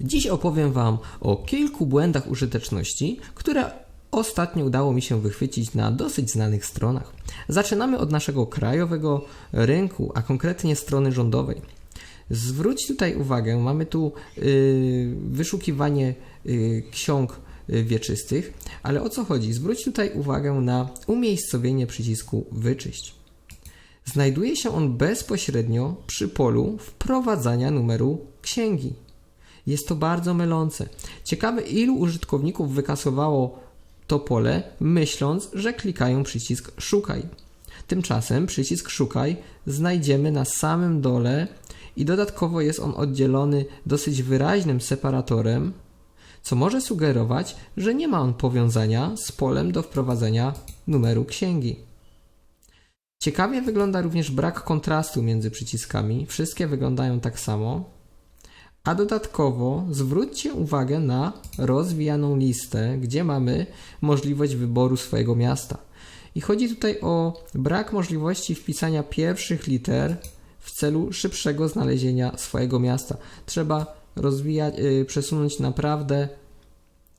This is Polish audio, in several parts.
Dziś opowiem Wam o kilku błędach użyteczności, które ostatnio udało mi się wychwycić na dosyć znanych stronach. Zaczynamy od naszego krajowego rynku, a konkretnie strony rządowej. Zwróć tutaj uwagę, mamy tu yy, wyszukiwanie yy, ksiąg yy, wieczystych, ale o co chodzi? Zwróć tutaj uwagę na umiejscowienie przycisku wyczyść. Znajduje się on bezpośrednio przy polu wprowadzania numeru księgi. Jest to bardzo mylące. Ciekawe, ilu użytkowników wykasowało to pole, myśląc, że klikają przycisk szukaj. Tymczasem przycisk szukaj znajdziemy na samym dole i dodatkowo jest on oddzielony dosyć wyraźnym separatorem, co może sugerować, że nie ma on powiązania z polem do wprowadzenia numeru księgi. Ciekawie wygląda również brak kontrastu między przyciskami. Wszystkie wyglądają tak samo. A dodatkowo zwróćcie uwagę na rozwijaną listę, gdzie mamy możliwość wyboru swojego miasta. I chodzi tutaj o brak możliwości wpisania pierwszych liter w celu szybszego znalezienia swojego miasta. Trzeba rozwijać, yy, przesunąć naprawdę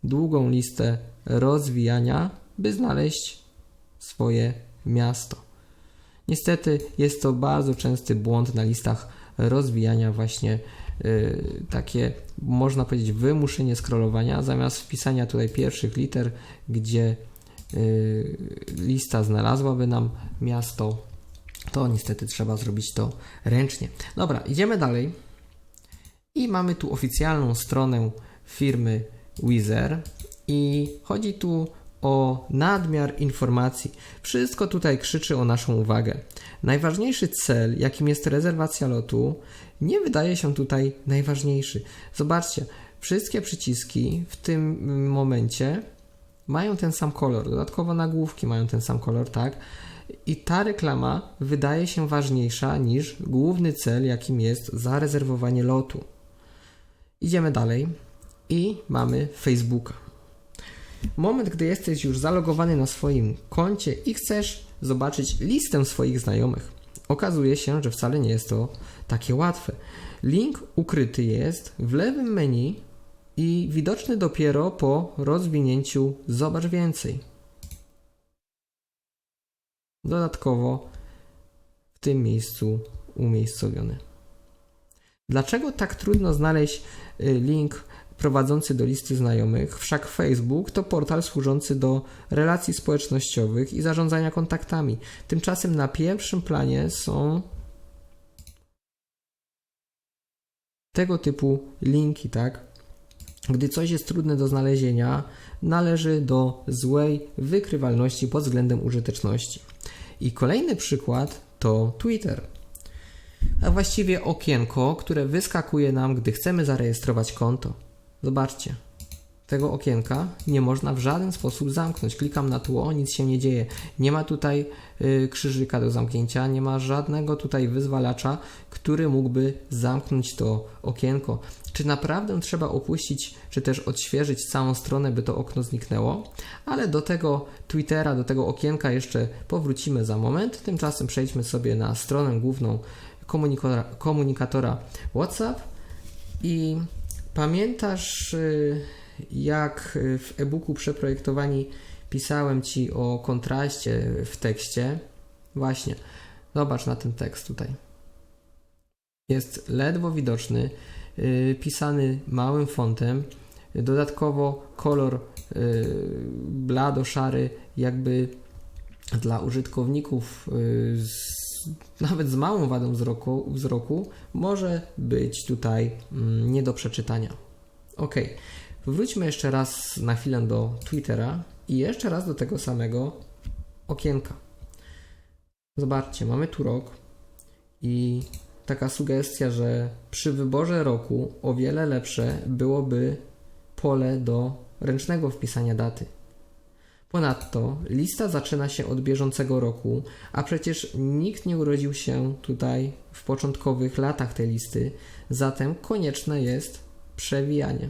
długą listę rozwijania, by znaleźć swoje miasto. Niestety jest to bardzo częsty błąd na listach rozwijania właśnie yy, takie można powiedzieć wymuszenie scrollowania zamiast wpisania tutaj pierwszych liter, gdzie yy, lista znalazłaby nam miasto, to niestety trzeba zrobić to ręcznie. Dobra, idziemy dalej i mamy tu oficjalną stronę firmy Wizer i chodzi tu o nadmiar informacji. Wszystko tutaj krzyczy o naszą uwagę. Najważniejszy cel, jakim jest rezerwacja lotu, nie wydaje się tutaj najważniejszy. Zobaczcie, wszystkie przyciski w tym momencie mają ten sam kolor. Dodatkowo nagłówki mają ten sam kolor, tak? I ta reklama wydaje się ważniejsza niż główny cel, jakim jest zarezerwowanie lotu. Idziemy dalej i mamy Facebooka. Moment, gdy jesteś już zalogowany na swoim koncie i chcesz zobaczyć listę swoich znajomych. Okazuje się, że wcale nie jest to takie łatwe. Link ukryty jest w lewym menu i widoczny dopiero po rozwinięciu Zobacz więcej. Dodatkowo w tym miejscu umiejscowiony. Dlaczego tak trudno znaleźć y, link prowadzący do listy znajomych, wszak Facebook to portal służący do relacji społecznościowych i zarządzania kontaktami. Tymczasem na pierwszym planie są tego typu linki, tak? Gdy coś jest trudne do znalezienia, należy do złej wykrywalności pod względem użyteczności. I kolejny przykład to Twitter. A właściwie okienko, które wyskakuje nam, gdy chcemy zarejestrować konto. Zobaczcie. Tego okienka nie można w żaden sposób zamknąć. Klikam na tło, nic się nie dzieje. Nie ma tutaj y, krzyżyka do zamknięcia, nie ma żadnego tutaj wyzwalacza, który mógłby zamknąć to okienko. Czy naprawdę trzeba opuścić, czy też odświeżyć całą stronę, by to okno zniknęło? Ale do tego Twittera, do tego okienka jeszcze powrócimy za moment. Tymczasem przejdźmy sobie na stronę główną komunikatora, komunikatora WhatsApp i Pamiętasz, y, jak w e-booku przeprojektowani pisałem Ci o kontraście w tekście? Właśnie, zobacz na ten tekst tutaj. Jest ledwo widoczny, y, pisany małym fontem. Dodatkowo kolor y, blado-szary, jakby dla użytkowników z nawet z małą wadą wzroku, wzroku może być tutaj mm, nie do przeczytania. Ok, wróćmy jeszcze raz na chwilę do Twittera i jeszcze raz do tego samego okienka. Zobaczcie, mamy tu rok i taka sugestia, że przy wyborze roku o wiele lepsze byłoby pole do ręcznego wpisania daty. Ponadto lista zaczyna się od bieżącego roku, a przecież nikt nie urodził się tutaj w początkowych latach tej listy, zatem konieczne jest przewijanie.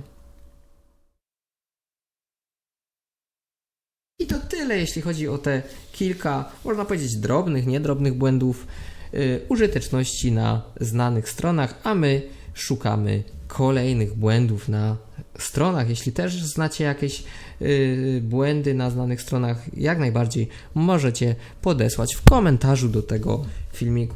I to tyle, jeśli chodzi o te kilka, można powiedzieć, drobnych, niedrobnych błędów yy, użyteczności na znanych stronach, a my szukamy kolejnych błędów na stronach. Jeśli też znacie jakieś yy, błędy na znanych stronach, jak najbardziej możecie podesłać w komentarzu do tego filmiku.